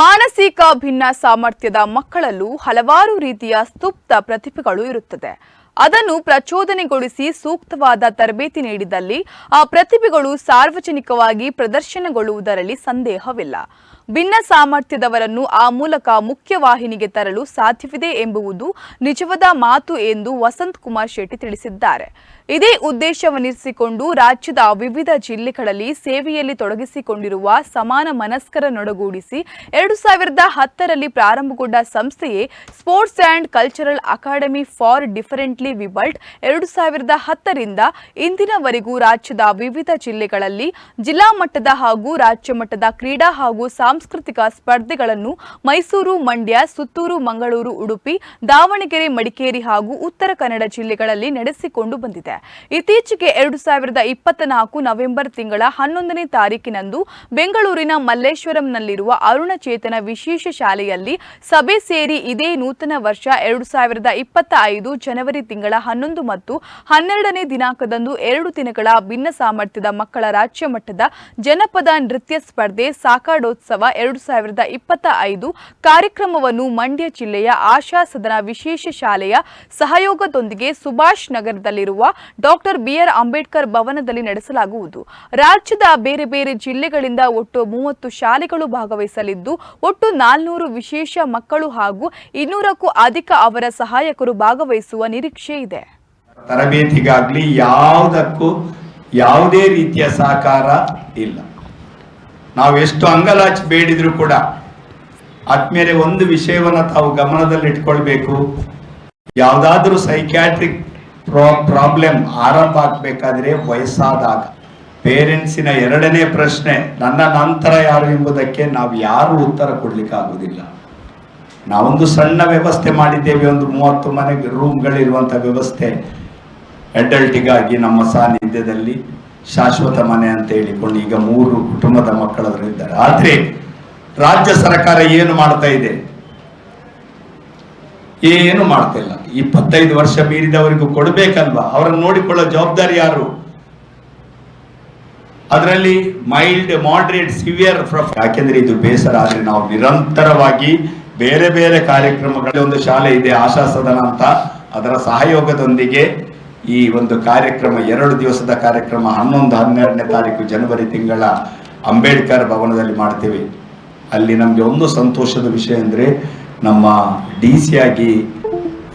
ಮಾನಸಿಕ ಭಿನ್ನ ಸಾಮರ್ಥ್ಯದ ಮಕ್ಕಳಲ್ಲೂ ಹಲವಾರು ರೀತಿಯ ಸ್ತುಪ್ತ ಪ್ರತಿಭೆಗಳು ಇರುತ್ತದೆ. ಅದನ್ನು ಪ್ರಚೋದನೆಗೊಳಿಸಿ ಸೂಕ್ತವಾದ ತರಬೇತಿ ನೀಡಿದಲ್ಲಿ ಆ ಪ್ರತಿಭೆಗಳು ಸಾರ್ವಜನಿಕವಾಗಿ ಪ್ರದರ್ಶನಗೊಳ್ಳುವುದರಲ್ಲಿ ಸಂದೇಹವಿಲ್ಲ. ಭಿನ್ನ ಸಾಮರ್ಥ್ಯದವರನ್ನು ಆ ಮೂಲಕ ಮುಖ್ಯವಾಹಿನಿಗೆ ತರಲು ಸಾಧ್ಯವಿದೆ ಎಂಬುವುದು ನಿಜವಾದ ಮಾತು ಎಂದು ವಸಂತ್ ಕುಮಾರ್ ಶೆಟ್ಟಿ ತಿಳಿಸಿದ್ದಾರೆ. ಇದೇ ಉದ್ದೇಶವನ್ನಿರಿಸಿಕೊಂಡು ರಾಜ್ಯದ ವಿವಿಧ ಜಿಲ್ಲೆಗಳಲ್ಲಿ ಸೇವೆಯಲ್ಲಿ ತೊಡಗಿಸಿಕೊಂಡಿರುವ ಸಮಾನ ಮನಸ್ಕರನ್ನೊಡಗೂಡಿಸಿ ಎರಡು ಸಾವಿರದ ಹತ್ತರಲ್ಲಿ ಪ್ರಾರಂಭಗೊಂಡ ಸಂಸ್ಥೆಯೇ sports and cultural academy for differently abled ಎರಡು ಸಾವಿರದ ಹತ್ತರಿಂದ ಇಂದಿನವರೆಗೂ ರಾಜ್ಯದ ವಿವಿಧ ಜಿಲ್ಲೆಗಳಲ್ಲಿ ಜಿಲ್ಲಾ ಮಟ್ಟದ ಹಾಗೂ ರಾಜ್ಯ ಮಟ್ಟದ ಕ್ರೀಡಾ ಹಾಗೂ ಸಾಂಸ್ಕೃತಿಕ ಸ್ಪರ್ಧೆಗಳನ್ನು ಮೈಸೂರು, ಮಂಡ್ಯ, ಸುತ್ತೂರು, ಮಂಗಳೂರು, ಉಡುಪಿ, ದಾವಣಗೆರೆ, ಮಡಿಕೇರಿ ಹಾಗೂ ಉತ್ತರ ಕನ್ನಡ ಜಿಲ್ಲೆಗಳಲ್ಲಿ ನಡೆಸಿಕೊಂಡು ಬಂದಿದೆ. ಇತ್ತೀಚೆಗೆ ಎರಡು ಸಾವಿರದ ಇಪ್ಪತ್ತ ನಾಲ್ಕು ನವೆಂಬರ್ ತಿಂಗಳ ಹನ್ನೊಂದನೇ ತಾರೀಕಿನಂದು ಬೆಂಗಳೂರಿನ ಮಲ್ಲೇಶ್ವರಂನಲ್ಲಿರುವ ಅರುಣಚೇತನ ವಿಶೇಷ ಶಾಲೆಯಲ್ಲಿ ಸಭೆ ಸೇರಿ ಇದೇ ನೂತನ ವರ್ಷ ಎರಡು ಸಾವಿರದ ಇಪ್ಪತ್ತ ಐದು ಜನವರಿ ತಿಂಗಳ ಹನ್ನೊಂದು ಮತ್ತು ಹನ್ನೆರಡನೇ ದಿನಾಂಕದಂದು ಎರಡು ದಿನಗಳ ಭಿನ್ನ ಸಾಮರ್ಥ್ಯದ ಮಕ್ಕಳ ರಾಜ್ಯ ಮಟ್ಟದ ಜನಪದ ನೃತ್ಯ ಸ್ಪರ್ಧೆ ಸಾಕಾಡೋತ್ಸವ ಎರಡು ಸಾವಿರದ ಇಪ್ಪತ್ತ ಐದು ಕಾರ್ಯಕ್ರಮವನ್ನು ಮಂಡ್ಯ ಜಿಲ್ಲೆಯ ಆಶಾ ಸದನ ವಿಶೇಷ ಶಾಲೆಯ ಸಹಯೋಗದೊಂದಿಗೆ ಸುಭಾಷ್ ನಗರದಲ್ಲಿರುವ ಡಾಕ್ಟರ್ ಬಿಆರ್ ಅಂಬೇಡ್ಕರ್ ಭವನದಲ್ಲಿ ನಡೆಸಲಾಗುವುದು. ರಾಜ್ಯದ ಬೇರೆ ಬೇರೆ ಜಿಲ್ಲೆಗಳಿಂದ ಒಟ್ಟು ಮೂವತ್ತು ಶಾಲೆಗಳು ಭಾಗವಹಿಸಲಿದ್ದು, ಒಟ್ಟು ನಾಲ್ನೂರು ವಿಶೇಷ ಮಕ್ಕಳು ಹಾಗೂ ಇನ್ನೂರಕ್ಕೂ ಅಧಿಕ ಅವರ ಸಹಾಯಕರು ಭಾಗವಹಿಸುವ ನಿರೀಕ್ಷೆ ಇದೆ. ತರಬೇತಿಗಾಗ್ಲಿ ಯಾವುದಕ್ಕೂ ಯಾವುದೇ ರೀತಿಯ ಸಹಕಾರ ಇಲ್ಲ. ನಾವು ಎಷ್ಟು ಅಂಗಲಾಚಿ ಬೇಡಿದ್ರು ಕೂಡ ಆದ್ಮೇಲೆ ಒಂದು ವಿಷಯವನ್ನ ತಾವು ಗಮನದಲ್ಲಿ ಇಟ್ಕೊಳ್ಬೇಕು ಯಾವುದಾದ್ರೂ ಸೈಕ್ಯಾಟ್ರಿಕ್ ಪ್ರಾಬ್ಲಮ್ ಆರಂಭ ಆಗ್ಬೇಕಾದ್ರೆ ವಯಸ್ಸಾದಾಗ. ಪೇರೆಂಟ್ಸಿನ ಎರಡನೇ ಪ್ರಶ್ನೆ, ನನ್ನ ನಂತರ ಯಾರು ಎಂಬುದಕ್ಕೆ ನಾವು ಯಾರು ಉತ್ತರ ಕೊಡ್ಲಿಕ್ಕೆ ಆಗುದಿಲ್ಲ ನಾವೊಂದು ಸಣ್ಣ ವ್ಯವಸ್ಥೆ ಮಾಡಿದ್ದೇವೆ, ಒಂದು ಮೂವತ್ತು ಮನೆ ರೂಮ್ಗಳಿರುವಂತ ವ್ಯವಸ್ಥೆ. ಅಡಲ್ಟಿಗಾಗಿ ನಮ್ಮ ಸಾನ್ನಿಧ್ಯದಲ್ಲಿ ಶಾಶ್ವತ ಮನೆ ಅಂತ ಹೇಳಿಕೊಂಡು ಈಗ ಮೂರು ಕುಟುಂಬದ ಮಕ್ಕಳವರಿದ್ದಾರೆ ಆದ್ರೆ ರಾಜ್ಯ ಸರ್ಕಾರ ಏನು ಮಾಡ್ತಾ ಇದೆ? ಏನು ಮಾಡ್ತಾ ಇಲ್ಲ. ಇಪ್ಪತ್ತೈದು ವರ್ಷ ಮೀರಿದವರಿಗೂ ಕೊಡಬೇಕಲ್ವಾ? ಅವರನ್ನು ನೋಡಿಕೊಳ್ಳೋ ಜವಾಬ್ದಾರಿ ಯಾರು? ಅದರಲ್ಲಿ ಮೈಲ್ಡ್ ಮಾಡ್ರೇಟ್ ಸಿವಿಯರ್ ಯಾಕೆಂದ್ರೆ ಇದು ಬೇಸರ, ಆದ್ರೆ ನಾವು ನಿರಂತರವಾಗಿ ಬೇರೆ ಬೇರೆ ಕಾರ್ಯಕ್ರಮಗಳಲ್ಲಿ ಒಂದು ಶಾಲೆ ಇದೆ ಆಶಾ ಸದನ ಅಂತ. ಅದರ ಸಹಯೋಗದೊಂದಿಗೆ ಈ ಒಂದು ಕಾರ್ಯಕ್ರಮ, ಎರಡು ದಿವಸದ ಕಾರ್ಯಕ್ರಮ ಹನ್ನೊಂದು, ಹನ್ನೆರಡನೇ ತಾರೀಕು ಜನವರಿ ತಿಂಗಳ ಅಂಬೇಡ್ಕರ್ ಭವನದಲ್ಲಿ ಮಾಡ್ತೀವಿ. ಅಲ್ಲಿ ನಮಗೆ ಒಂದು ಸಂತೋಷದ ವಿಷಯ ಅಂದರೆ ನಮ್ಮ ಡಿ ಸಿ ಆಗಿ